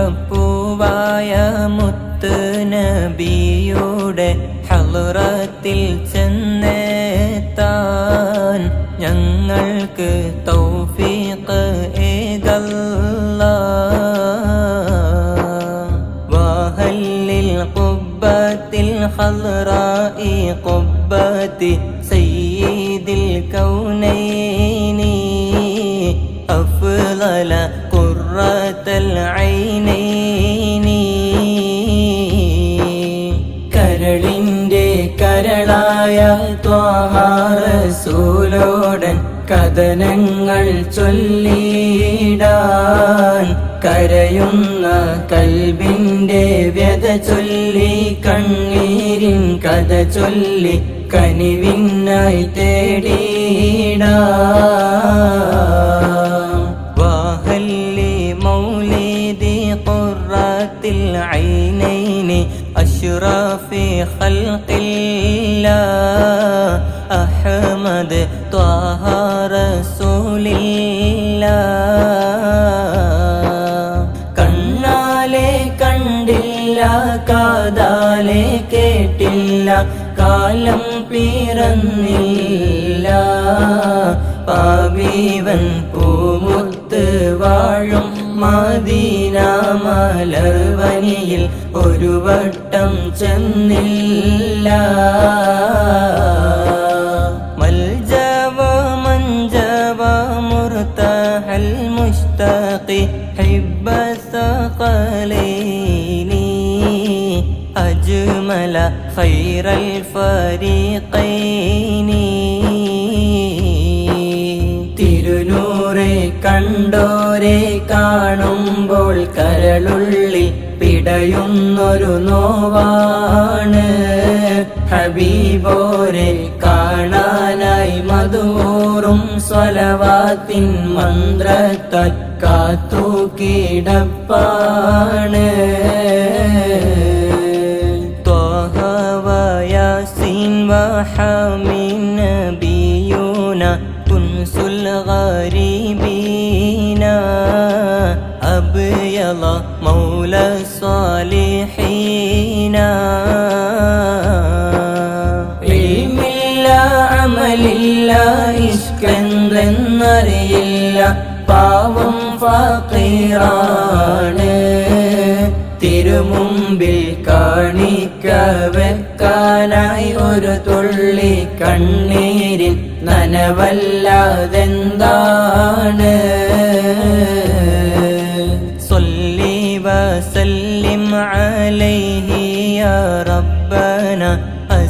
ആരംഭപ്പൂവായ മുത്ത് നബിയുടെ ഹലുറത്തിൽ ചെന്നെത്താൻ ഞങ്ങൾക്ക് തൗഫീഖ് ഏകല്ല വാഹല്ലിൽ ഖുബ്ബത്തിൽ ഖൽറായി ഖുബ്ബത്തി സയ്യിദിൽ കൗനൈനി أفضل قرة العينين കരളിൻ്റെ കരളായ ത്വാഹാറസൂലോടൻ കഥനങ്ങൾ ചൊല്ലിടാൻ കരയുന്ന കൽബിൻ്റെ വ്യത ചൊല്ലി കണ്ണീരിൻ കഥ ചൊല്ലി കനിവിനായി തേടിടാം അഷ്റഫി ഖൽഖില്ലാ അഹ്മദ് ത്വാഹ റസൂലില്ലാ കണ്ണാലെ കണ്ടില്ല കാതാലെ കേട്ടില്ല കാലം പിറന്നില്ല. പാവീവൻ പൂമുത്ത് വാഴും മദീന മലർവനിയിൽ ഒരു വട്ടം ചെന്നില്ല. മൽജവ മഞ്ജവ മുർത്തഹൽ മുഷ്തഖി ഹിബ്ബ സഖലൈനി അജ്മല ഖൈറൽ ഫരീഖൈനി. കണ്ടോരെ കാണുമ്പോൾ കരളുള്ളിൽ പിടയുന്നൊരു നോവാണ്. ഹബീബോരെ കാണാനായി മധുവോറും സ്വലവാത്തിൻ മന്ത്രത്താൽ കാത്തു കിടപ്പാണ്. ഇല്ല ഇഷ്കെന്തെന്നറിയില്ല പാവം ഫീറാണ് തിരുമുമ്പിൽ കാണിക്ക വെക്കാനായി ഒരു തുള്ളി കണ്ണീരിൽ നനവല്ലാതെന്താണ്? സൊല്ലി വസല്ലിം അലൈഹിയ റബ്ബ്.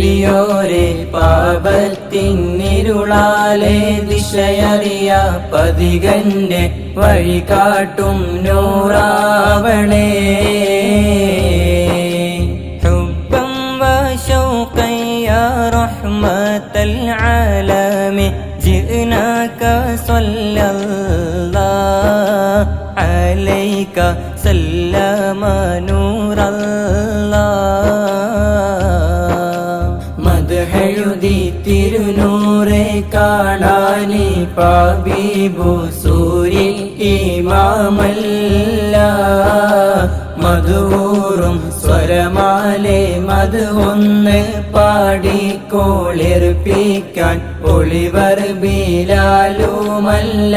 നബിയോരെ പാപത്തിനിരുളാലെ ദിശയറിയ പതികന്റെ വഴി കാട്ടും നൂറാവണേ حبا وشوقا يا رحمة العالمين جئناك صلى الله عليك سلم نور الله പബീബു സൂര്യ ഇമാമല്ല. മധുവൂറും സ്വരമാലെ മധുവൊന്ന് പാടിക്കോളിർപ്പിക്കാൻ ഒളിവർ ബീലാലുമല്ല.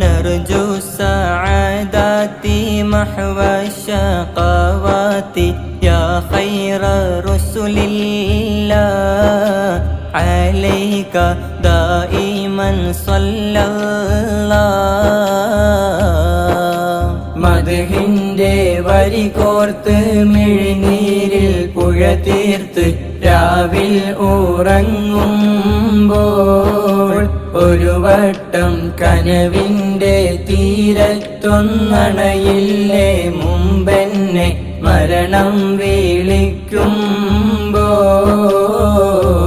നർജു സഅദാതി മഹവ ശഖവാതി യാ ഹൈറ റസൂലില്ലാ. عليك دائما صلى الله മധുഹിന്റെ വരി കോർത്ത് മിഴിനീരിൽ പുഴ തീർത്ത് രാവിൽ ഉറങ്ങുമ്പോൾ ഒരു വട്ടം കനവിന്റെ തീരത്തൊന്നണയില്ലേ മുമ്പെന്നെ മരണം വീളിക്കുമ്പോൾ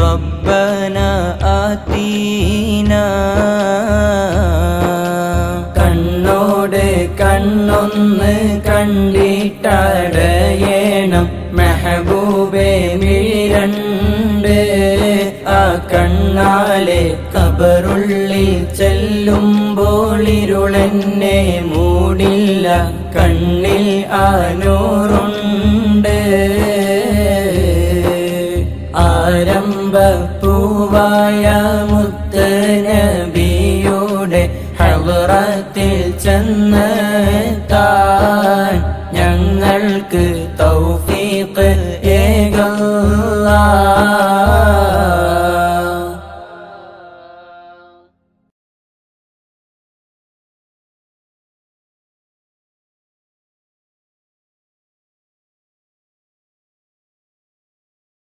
റബ്ബന ആതീന കണ്ണോടെ കണ്ണൊന്ന് കണ്ടിട്ടടയേണം. മെഹബൂബെ മിഴണ്ട് ആ കണ്ണാലെ കബറുള്ളിൽ ചെല്ലുമ്പോളിരുളെന്നെ മൂടില്ല. കണ്ണിൽ ആ പൂവായ മുത്ത് നബിയുടെ ഹളറത്തിൽ ചെന്ന്